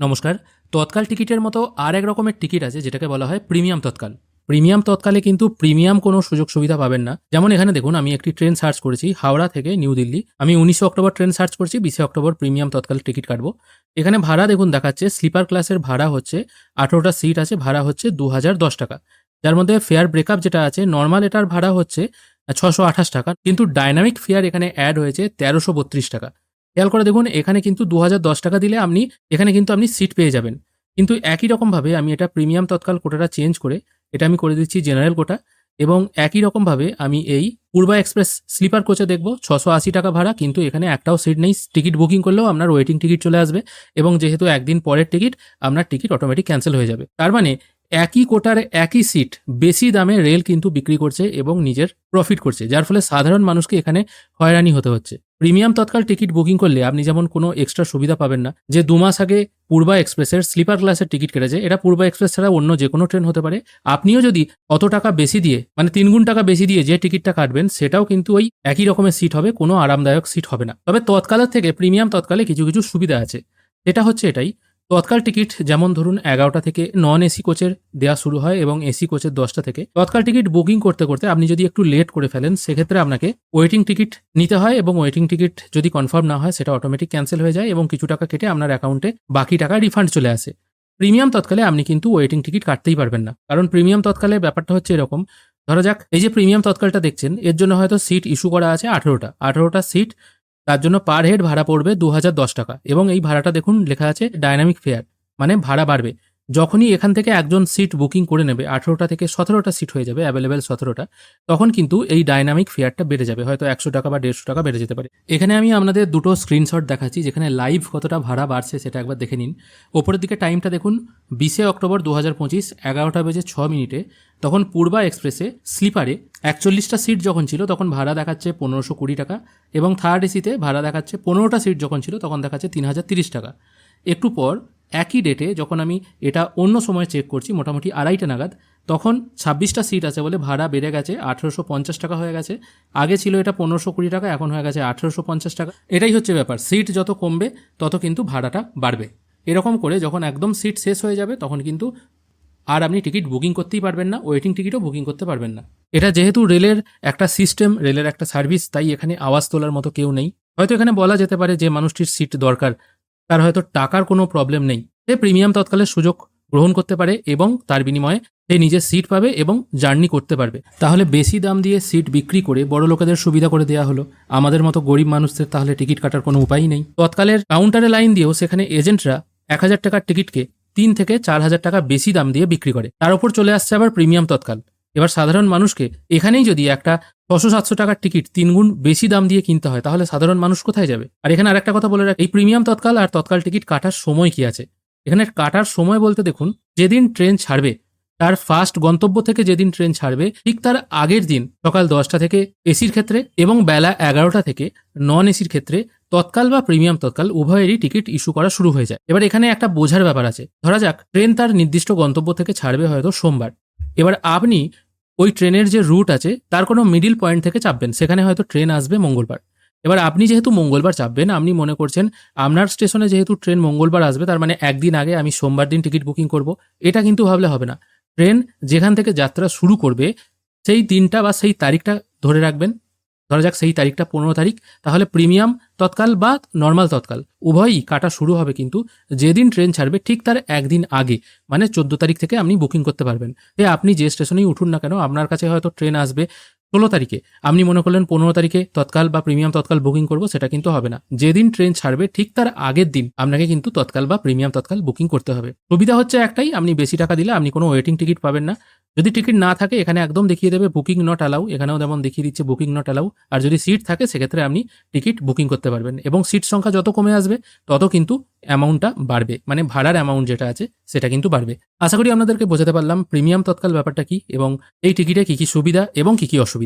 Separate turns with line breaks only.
নমস্কার। তৎকাল টিকিটের মতো আর এক রকমের টিকিট আছে, যেটাকে বলা হয় প্রিমিয়াম তৎকাল। প্রিমিয়াম তৎকালে কিন্তু প্রিমিয়াম কোনো সুযোগ সুবিধা পাবেন না। যেমন এখানে দেখুন, আমি একটি ট্রেন সার্চ করেছি, হাওড়া থেকে নিউ দিল্লি। আমি উনিশে অক্টোবর ট্রেন সার্চ করছি, বিশে অক্টোবর প্রিমিয়াম তৎকাল টিকিট কাটবো। এখানে ভাড়া দেখুন দেখাচ্ছে, স্লিপার ক্লাসের ভাড়া হচ্ছে আঠেরোটা সিট আছে, ভাড়া হচ্ছে দু হাজার দশ টাকা। যার মধ্যে ফেয়ার ব্রেকআপ যেটা আছে, নর্মাল এটার ভাড়া হচ্ছে ছশো আঠাশ টাকা। কিন্তু ডাইনামিক ফেয়ার এখানে অ্যাড হয়েছে তেরোশো বত্রিশ টাকা। খেয়াল করে দেখুন, এখানে কিন্তু দু হাজার দশ টাকা দিলে আপনি, এখানে কিন্তু আপনি সিট পেয়ে যাবেন। কিন্তু একই রকমভাবে আমি এটা প্রিমিয়াম তৎকাল কোটাটা চেঞ্জ করে, এটা আমি করে দিচ্ছি জেনারেল কোটা এবং একই রকমভাবে আমি এই পূর্বা এক্সপ্রেস স্লিপার কোচে দেখব, ছশো আশি টাকা ভাড়া, কিন্তু এখানে একটাও সিট নেই। টিকিট বুকিং করলেও আপনার ওয়েটিং টিকিট চলে আসবে এবং যেহেতু একদিন পরের টিকিট আপনার টিকিট অটোমেটিক ক্যান্সেল হয়ে যাবে। তার মানে একই কোটার একই সিট বেশি দামে রেল কিন্তু বিক্রি করছে এবং নিজের প্রফিট করছে, যার ফলে সাধারণ মানুষকে এখানে হয়রানি হতে হচ্ছে। প্রিমিয়াম তৎকাল টিকিট বুকিং করলে আপনি যেমন কোনো এক্সট্রা সুবিধা পাবেন না, যে দু মাস আগে পূর্বা এক্সপ্রেসের স্লিপার ক্লাসের টিকিট কেটেছে, এটা পূর্বা এক্সপ্রেস ছাড়া অন্য যে কোনো ট্রেন হতে পারে। আপনিও যদি অত টাকা বেশি দিয়ে মানে তিনগুণ টাকা বেশি দিয়ে যে টিকিটটা কাটবেন, সেটাও কিন্তু ওই একই রকমের সিট হবে, কোনো আরামদায়ক সিট হবে না। তবে তৎকালের থেকে প্রিমিয়াম তৎকালে কিছু কিছু সুবিধা আছে। এটা হচ্ছে এটাই তৎকাল টিকিট যেমন ধরুন এগারোটা থেকে নন এসি কোচের দেওয়া শুরু হয় এবং এসি কোচের দশটা থেকে। তৎকাল টিকিট বুকিং করতে করতে আপনি যদি একটু লেট করে ফেলেন, সেক্ষেত্রে আপনাকে ওয়েটিং টিকিট নিতে হয় এবং ওয়েটিং টিকিট যদি কনফার্ম না হয়, সেটা অটোমেটিক ক্যান্সেল হয়ে যায় এবং কিছু টাকা কেটে আপনার অ্যাকাউন্টে বাকি টাকা রিফান্ড চলে আসে। প্রিমিয়াম তৎকালে আপনি কিন্তু ওয়েটিং টিকিট কাটতেই পারবেন না। কারণ প্রিমিয়াম তৎকালে ব্যাপারটা হচ্ছে এরকম, ধরা যাক, এই যে প্রিমিয়াম তৎকালটা দেখছেন, এর জন্য হয়তো সিট ইস্যু করা আছে আঠেরোটা। আঠেরোটা সিট তার জন্য পার হেড ভাড়া পড়বে দু হাজার দশ টাকা। এবং এই ভাড়াটা দেখুন, লেখা আছে ডায়নামিক ফেয়ার মানে ভাড়া বাড়বে। যখনই এখান থেকে একজন সিট বুকিং করে নেবে, আঠেরোটা থেকে সতেরোটা সিট হয়ে যাবে অ্যাভেলেবেল সতেরোটা, তখন কিন্তু এই ডাইনামিক ফেয়ারটা বেড়ে যাবে। হয়তো একশো টাকা বা দেড়শো টাকা বেড়ে যেতে পারে। এখানে আমি আপনাদের দুটো স্ক্রিনশট দেখাচ্ছি, যেখানে লাইভ কতটা ভাড়া বাড়ছে সেটা একবার দেখে নিন। ওপরের দিকে টাইমটা দেখুন, বিশে অক্টোবর দু হাজার পঁচিশ, এগারোটা বেজে ছ মিনিটে, তখন পূর্বা এক্সপ্রেসে স্লিপারে একচল্লিশটা সিট যখন ছিল, তখন ভাড়া দেখাচ্ছে পনেরোশো কুড়ি টাকা এবং থার্ড এসিতে ভাড়া দেখাচ্ছে পনেরোটা সিট যখন ছিল, তখন দেখাচ্ছে তিন হাজার তিরিশ টাকা। একটু পর একই ডেটে যখন আমি এটা অন্য সময় চেক করছি, মোটামুটি আড়াইটা নাগাদ, তখন ছাব্বিশটা সিট আছে বলে ভাড়া বেড়ে গেছে আঠেরোশো পঞ্চাশ টাকা হয়ে গেছে। আগে ছিল এটা পনেরোশো কুড়ি টাকা, এখন হয়ে গেছে আঠেরোশো পঞ্চাশ টাকা। এটাই হচ্ছে ব্যাপার সিট যত কমবে, তত কিন্তু ভাড়াটা বাড়বে। এরকম করে যখন একদম সিট শেষ হয়ে যাবে, তখন কিন্তু আর আপনি টিকিট বুকিং করতেই পারবেন না ওয়েটিং টিকিটও বুকিং করতে পারবেন না। এটা যেহেতু রেলের একটা সিস্টেম রেলের একটা সার্ভিস তাই এখানে আওয়াজ তোলার মতো কেউ নেই। হয়তো এখানে বলা যেতে পারে যে মানুষটির সিট দরকার তার হয়তো টাকার কোনো প্রবলেম নেই। সে প্রিমিয়াম তৎকালের সুযোগ গ্রহণ করতে পারে এবং তার বিনিময়ে সে নিজের সিট পাবে এবং জার্নি করতে পারবে। তাহলে বেশি দাম দিয়ে সিট বিক্রি করে বড় লোকেদের সুবিধা করে দেওয়া হলো। আমাদের মতো গরিব মানুষদের তাহলে টিকিট কাটার কোনো উপায়ই নেই। তৎকালের কাউন্টারে লাইন দিয়েও সেখানে এজেন্টরা এক হাজার টাকার টিকিটকে তিন থেকে চার হাজার টাকা বেশি দাম দিয়ে বিক্রি করে। তার উপর চলে আসছে আবার প্রিমিয়াম তৎকাল। এবার সাধারণ মানুষকে এখানেই যদি একটা ছশো সাতশো টাকার টিকিট তিনগুণ বেশি দাম দিয়ে কিনতে হয়, তাহলে সাধারণ মানুষ কোথায় যাবে? আর এখানে আরেকটা কথা বলে রাখ, এই প্রিমিয়াম তৎকাল আর তৎকাল টিকিট কাটার সময় কি আছে? এখানে কাটার সময় বলতে দেখুন, যেদিন ট্রেন ছাড়বে, তার ফার্স্ট গন্তব্য থেকে যেদিন ট্রেন ছাড়বে, ঠিক তার আগের দিন সকাল দশটা থেকে এসির ক্ষেত্রে এবং বেলা এগারোটা থেকে নন এসির ক্ষেত্রে তৎকাল বা প্রিমিয়াম তৎকাল উভয়েরই টিকিট ইস্যু করা শুরু হয়ে যায়। এবার এখানে একটা বোঝার ব্যাপার আছে। ধরা যাক, ট্রেন তার নির্দিষ্ট গন্তব্য থেকে ছাড়বে হয়তো সোমবার। এবার আপনি ওই ট্রেনের যে রুট আছে, তার কোনো মিডিল পয়েন্ট থেকে চাপবেন। সেখানে হয়তো ট্রেন আসবে মঙ্গলবার। এবার আপনি যেহেতু মঙ্গলবার চাপবেন, আপনি মনে করছেন আপনার স্টেশনে যেহেতু ট্রেন মঙ্গলবার আসবে, তার মানে একদিন আগে আমি সোমবার দিন টিকিট বুকিং করব, এটা কিন্তু ভাবলে হবে না। ট্রেন যেখান থেকে যাত্রা শুরু করবে, সেই দিনটা বা সেই তারিখটা ধরে রাখবেন। ধরা যাক সেই তারিখটা পনেরো তারিখ, তাহলে প্রিমিয়াম তৎকাল বা নর্মাল তৎকাল, উভয়ই কাটা শুরু হবে কিন্তু যেদিন ট্রেন ছাড়বে ঠিক তার একদিন আগে মানে চোদ্দ তারিখ থেকে আপনি বুকিং করতে পারবেন। এ আপনি যে স্টেশনেই উঠুন না কেন, আপনার কাছে হয়তো ট্রেন আসবে ষোলো তারিখে। আপনি মনে করলেন পনেরো তারিখে তৎকাল বা প্রিমিয়াম তৎকাল বুকিং করব, সেটা কিন্তু হবে না। যেদিন ট্রেন ছাড়বে, ঠিক তার আগের দিন আপনাকে কিন্তু তৎকাল বা প্রিমিয়াম তৎকাল বুকিং করতে হবে। সুবিধা হচ্ছে একটাই, আপনি বেশি টাকা দিলে আপনি কোনো ওয়েটিং টিকিট পাবেন না। যদি টিকিট না থাকে, এখানে একদম দেখিয়ে দেবে বুকিং নট অ্যালাউ এখানেও যেমন দেখিয়ে দিচ্ছে বুকিং নট অ্যালাউ আর যদি সিট থাকে, সেক্ষেত্রে আপনি টিকিট বুকিং করতে পারবেন। এবং সিট সংখ্যা যত কমে আসবে, তত কিন্তু অ্যামাউন্টটা বাড়বে। মানে ভাড়ার অ্যামাউন্ট যেটা আছে, সেটা কিন্তু বাড়বে। আশা করি আপনাদেরকে বোঝাতে পারলাম প্রিমিয়াম তৎকাল ব্যাপারটা কি এবং এই টিকিটে কী কী সুবিধা এবং কী কী অসুবিধে।